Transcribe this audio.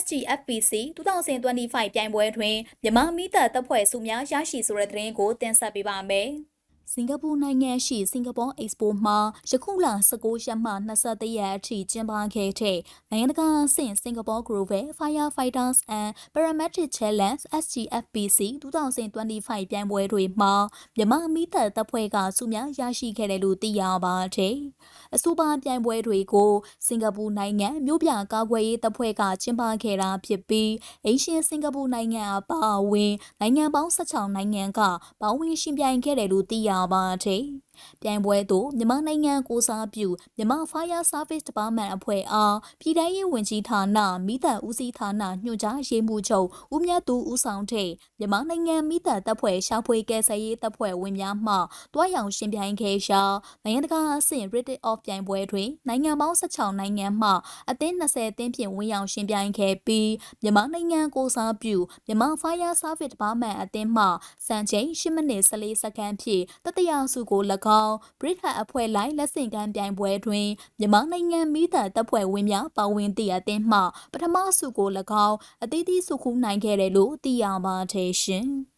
SGFPC 2025ပြိုင်ပွဲတွင်မြန်မာမိသက်တပ်ဖွဲ့စုများရရှိဆိုတဲ့သတင်းကိုတင်ဆက်ပေးပါမယ်။ စင်ကာပူနိုင်ငံရှိစင်ကာပူ Expo မှာယခုလ19ရက်မှ23ရက်အထိကျင်းပခဲ့တဲ့နိုင်ငံတကာအဆင့်စင်ကာပူ Global Firefighters and Paramedic Challenge SGFPC 2025ပြိုင်ပွဲတွေမှာမြန်မာမိသက်တပ်ဖွဲ့ကစုများရရှိခဲ့တယ်လို့သိရပါတယ်။အဆိုပါပြိုင်ပွဲတွေကိုစင်ကာပူနိုင်ငံမြို့ပြကာကွယ်ရေးတပ်ဖွဲ့ကကျင်းပခဲ့တာဖြစ်ပြီးအင်ရှင်စင်ကာပူနိုင်ငံအပါအဝင်နိုင်ငံပေါင်း16နိုင်ငံကပေါင်းဝင်ရှင်ပြိုင်ခဲ့တယ်လို့သိရပါတယ်။ ပြိုင်ပွဲသို့မြန်မာနိုင်ငံကိုစားပြုမြန်မာ Fire Service Department အဖွဲ့အားပြည်ထောင်ရေးဝန်ကြီးဌာနမိသက်ဦးစီးဌာနညွှန်ကြားရေးမှူးချုပ်ဦးမြတ်သူဦးဆောင်တဲ့မြန်မာနိုင်ငံမိသက်တပ်ဖွဲ့ရှာဖွေကယ်ဆယ်ရေးတပ်ဖွဲ့ဝင်များမှတွားရောင်ရှင်ပြိုင်ခဲ့ရာနိုင်ငံတကာအဆင့် Rated Off ပြိုင်ပွဲတွင်နိုင်ငံပေါင်း16နိုင်ငံမှအသင်း20အသင်းဖြင့်ဝင်ရောက်ရှင်ပြိုင်ခဲ့ပြီးမြန်မာနိုင်ငံကိုစားပြုမြန်မာ Fire Service Department အသင်းမှစံချိန်10မိနစ်14စက္ကန့်ဖြင့်တတိယဆုကို၎င်းဘရစ်ဟတ်အဖွဲ့လိုက်လက်ဆင့်ကမ်းပြိုင်ပွဲတွင်မြန်မာနိုင်ငံမိသက်တပ်ဖွဲ့ဝင်များပါဝင်သည့်အသင်းမှပထမဆုကို၎င်းအသီးသီးဆုခူးနိုင်ခဲ့တယ်လို့သိရပါတယ်ရှင်။